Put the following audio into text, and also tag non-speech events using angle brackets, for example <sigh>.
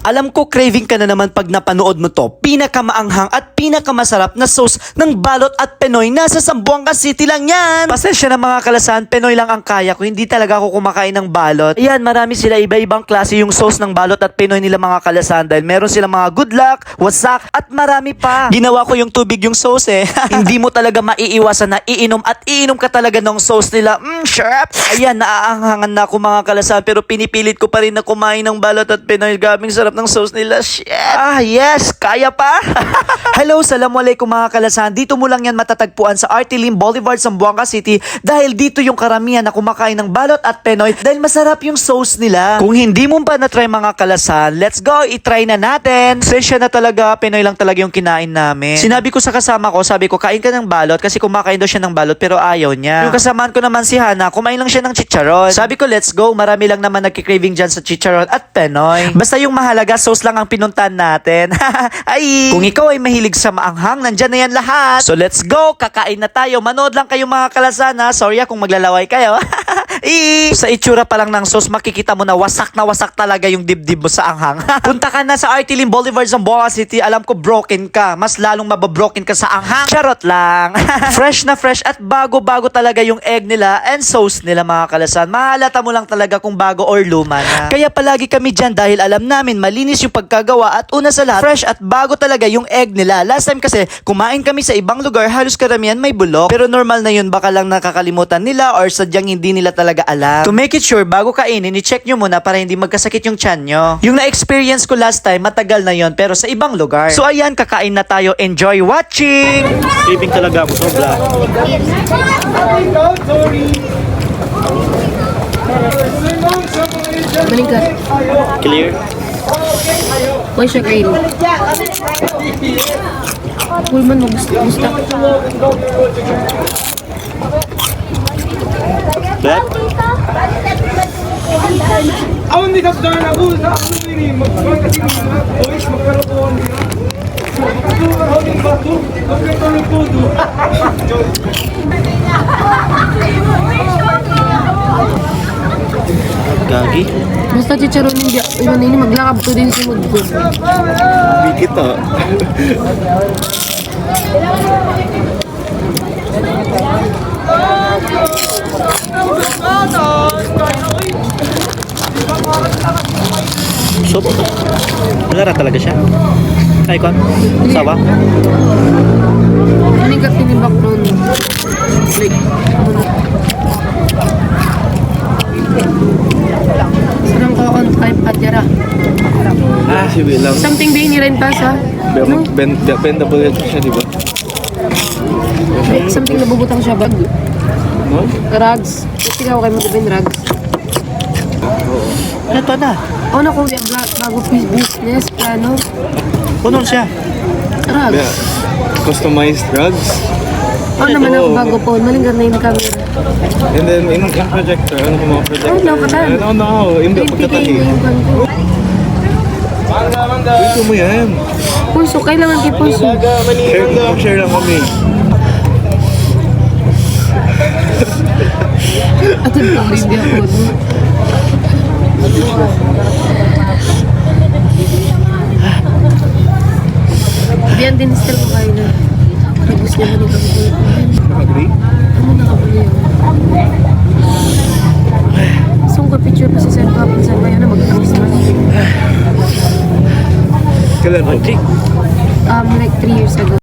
Alam ko craving ka na naman pag napanood mo to. Pinakamaanghang at pinakamasarap na sauce ng balot at Penoy nasa Sambuanga City lang yan. Pasensya na mga kalasan, Penoy lang ang kaya ko. Hindi talaga ako kumakain ng balot. Ayan, marami sila iba-ibang klase yung sauce ng balot at Penoy nila mga kalasan dahil meron silang mga good luck, wasak at marami pa. Ginawa ko yung tubig yung sauce eh. <laughs> Hindi mo talaga maiiwasan na iinom at iinom ka talaga ng sauce nila. Mmm, sharp. Ayan, naaanghangan na ako mga kalasan pero pinipilit ko pa rin na kumain ng balot at Pinoy. Gabing sarap ng sauce nila. Shit. Ah, yes. Kaya pa. <laughs> Hello, salamualaikum mga kalasan. Dito mo lang yan matatagpuan sa Artilim Boulevard, Zamboanga City dahil dito yung karamihan na kumakain ng balot at Pinoy dahil masarap yung sauce nila. Kung hindi mo pa na-try mga kalasan, let's go, itry na natin. Sensya na talaga, Pinoy lang talaga yung kinain namin. Sinabi ko sa kasama ko, sabi ko, kain ka ng balot kasi kumakain daw siya ng balot pero ayaw niya. Yung kasamaan ko naman si Hana, kumain lang siya ng chicharon. Sabi ko, let's go, marami lang naman nagkikraving dyan sa chicharon at Penoy. Basta yung mahalaga, sauce lang ang pinuntan natin. <laughs> ay, kung ikaw ay mahilig sa maanghang, nandyan na yan lahat. So let's go, kakain na tayo. Manood lang kayo mga kalasana. Sorry ah kung maglalaway kayo. <laughs> I, sa itsura pa lang ng sauce, makikita mo na wasak na wasak talaga yung dibdib mo sa anghang. <laughs> Punta ka na sa Artilim Boulevard, Zamboanga City. Alam ko broken ka. Mas lalong mababroken ka sa anghang. Charot lang. <laughs> fresh na fresh at bago-bago talaga yung egg nila and sauce nila mga kalasan. Mahalata mo lang talaga kung bago or luma na. Kaya palagi kami dyan dahil alam namin malinis yung pagkagawa at una sa lahat, fresh at bago talaga yung egg nila. Last time kasi, kumain kami sa ibang lugar, halos karamihan may bulok. Pero normal na yun, baka lang nakakalimutan nila or sadyang hindi nila talaga alam. To make it sure, bago kainin, i-check nyo muna para hindi magkasakit yung chan nyo. Yung na-experience ko last time, matagal na yon pero sa ibang lugar. So ayan, kakain na tayo. Enjoy watching! Craving talaga ako sobra. Meningkat. Clear? Why siya kain? Uy man, gusto. gusto. Black? Ako hindi ka dahil ako sa ako nini magkakaroon kasi ng mga boys magkaroon nila. Magkaroon ako ng bato, magkaroon ng todo. Gagi? Basta chicharon ninja. Yun ini maglakab to din sa mood ko. Hindi kita. So, malara talaga siya. Ay, kon? Sawa? Meningkat din yung background. Like, ano. Sarang ko on type at yara. Ah, si Bilang. Something ba ni Rentas ha? No? Ben, bendable yan siya, di ba? Something nabubutang siya bag. No? Rags. Ikaw kayo mag-ibig rags. Ito na. Ano kung di bago business, plano? Puno siya. Rags. Yeah. Customized drugs. Ano naman ako Oo. bago po, malinggar na yung camera. And then, in, in projector, ano ko mga projector? Oh, no, katan. Ano, no, hindi, 20k pagkatali. na yung bangko. Gusto mo yan. Pulso, kailangan kay pulso. Share, share lang kami. At ito ang baby ako. no? Biyan din still ko kayo na. Niya man ikaw ko. Agree? Ano nakabuli yun? So, ko picture pa si Sir Kapon sa bayan na mag-Christmas. Kailan po? Um, like 3 years ago.